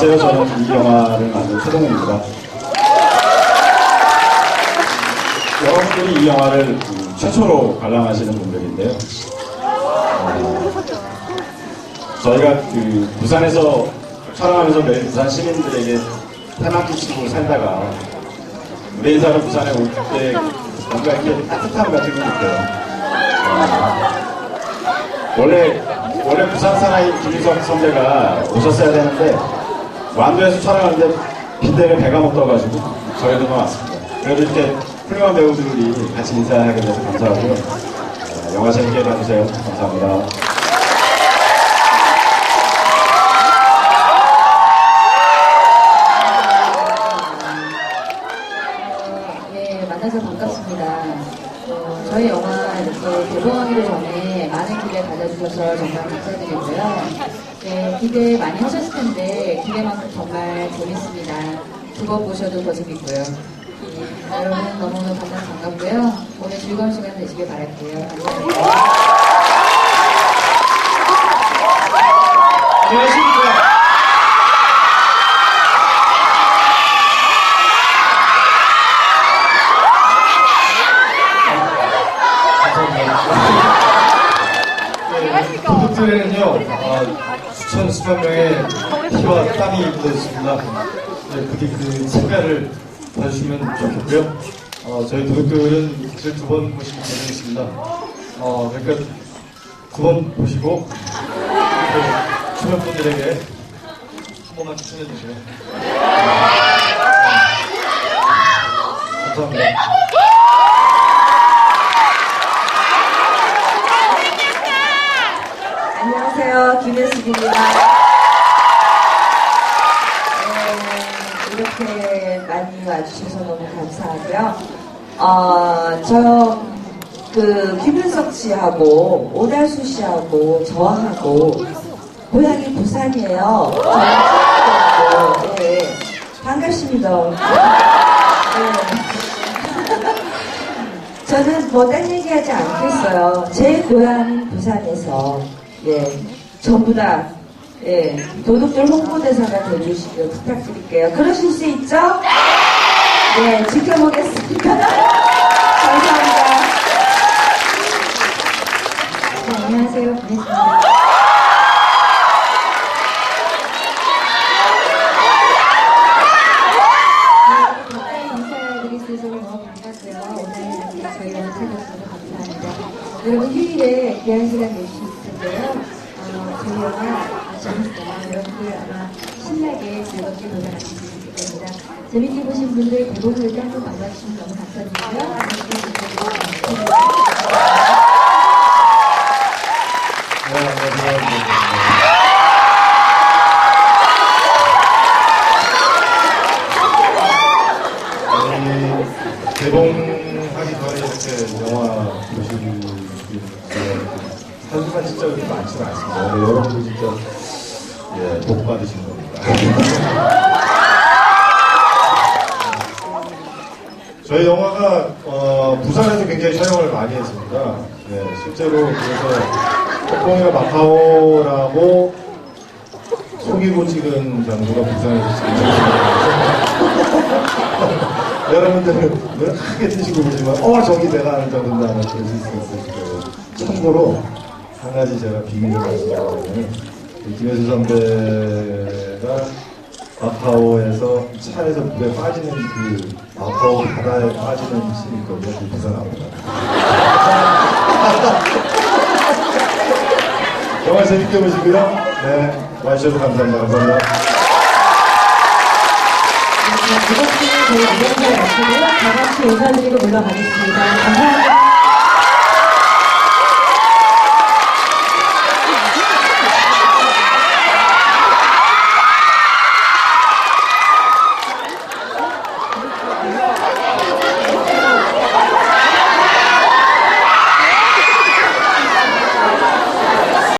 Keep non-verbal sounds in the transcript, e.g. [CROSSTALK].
안녕하세요. 저는 이 영화를 만든 최동훈입니다. 여러분들이 이 영화를 음, 최초로 관람하시는 분들인데요. 어, 저희가 그 부산에서 촬영하면서 매일 부산 시민들에게 태만 끼치고 살다가 무대 인사로 부산에 올 때 뭔가 이렇게 따뜻함 같은 걸 느껴요. 어, 원래 원래 부산 사나이 김희석 선배가 오셨어야 되는데 완도에서 촬영하는데 빈대를 배가 못 떠가지고 저희들만 왔습니다. 그래도 이렇게 훌륭한 배우들이 같이 인사하게 돼서 감사하고요. 어, 영화 재밌게 봐주세요. 감사합니다. 네, 만나서 반갑습니다. 어, 저희 영화 이렇게 개봉하기도 전에 많은 기대 가져주셔서 정말 감사드리고요. 네, 기대 많이 하셨을 텐데 기대만큼 정말 재밌습니다. 두 번 보셔도 더 재밌고요. 네, 여러분 너무너무 만나서 반갑고요. 오늘 즐거운 시간 되시길 바랄게요. 감사합니다. 안녕하십니까. 감사합니다. 도둑들에는요, 아, 수천, 수만 명의 피와 땀이 묻어있습니다. 네, 부디 그 참가를 봐주시면 좋겠고요. 어, 저희 도둑들은 이틀 두번 보시면 예정있습니다. 어, 그러니까 두 번 보시고, 그 주변 분들에게 한 번만 추천해 주세요. 네. 감사합니다. 와주셔서 너무 감사하고요. 어, 저, 그, 김윤석 씨하고, 오달수 씨하고, 저하고, 고향이 부산이에요. 저는 네, 반갑습니다. 네. 저는 뭐 딴 얘기하지 않겠어요. 제 고향 부산에서 예 전부 다 예, 도둑들 홍보대사가 돼주시길 부탁드릴게요. 그러실 수 있죠? 네, 지켜보겠습니다. [LAUGHS] 감사합니다. 네, 안녕하세요. 반갑습니다. 저희와 찾아주셔서 감사합니다. 여러분 휴일에 귀한 시간 내주실 텐데요. 어, 저희 영화 재밌어요. 여러분들 아마 신나게 즐겁게 수 겁니다. 재밌게 보신 분들 대본을 한번 만나주시면 너무 감사드리고요. 네, 개봉하기 전에 이렇게 영화 보시는 사수가 진짜 그렇게 많지는 않습니다. 여러분들 진짜 예, 복 받으신 겁니다. 저희 영화가 어, 부산에서 굉장히 촬영을 많이 했습니다. 네, 실제로 그래서 뽕이가 마카오라고 속이고 찍은 장소가 부산에서 찍은 [LAUGHS] 여러분들은 늘 크게 드시고 보지만 어 저기 내가 아는 장소인데 아마 그러실 수 있으실 거예요. 참고로 한 가지 제가 비밀을 말씀드리면 김혜수 선배가 마카오에서 차에서 물에 빠지는 그 마카오 바다에 빠지는 씬이 있거든요. 그 부산 앞에. 정말 재밌게 보시고요. 네, 와주셔서 감사합니다. 감사합니다. 이번 주는 저희 무대를 마치고요. 다 같이 인사드리고 물러가겠습니다. 감사합니다.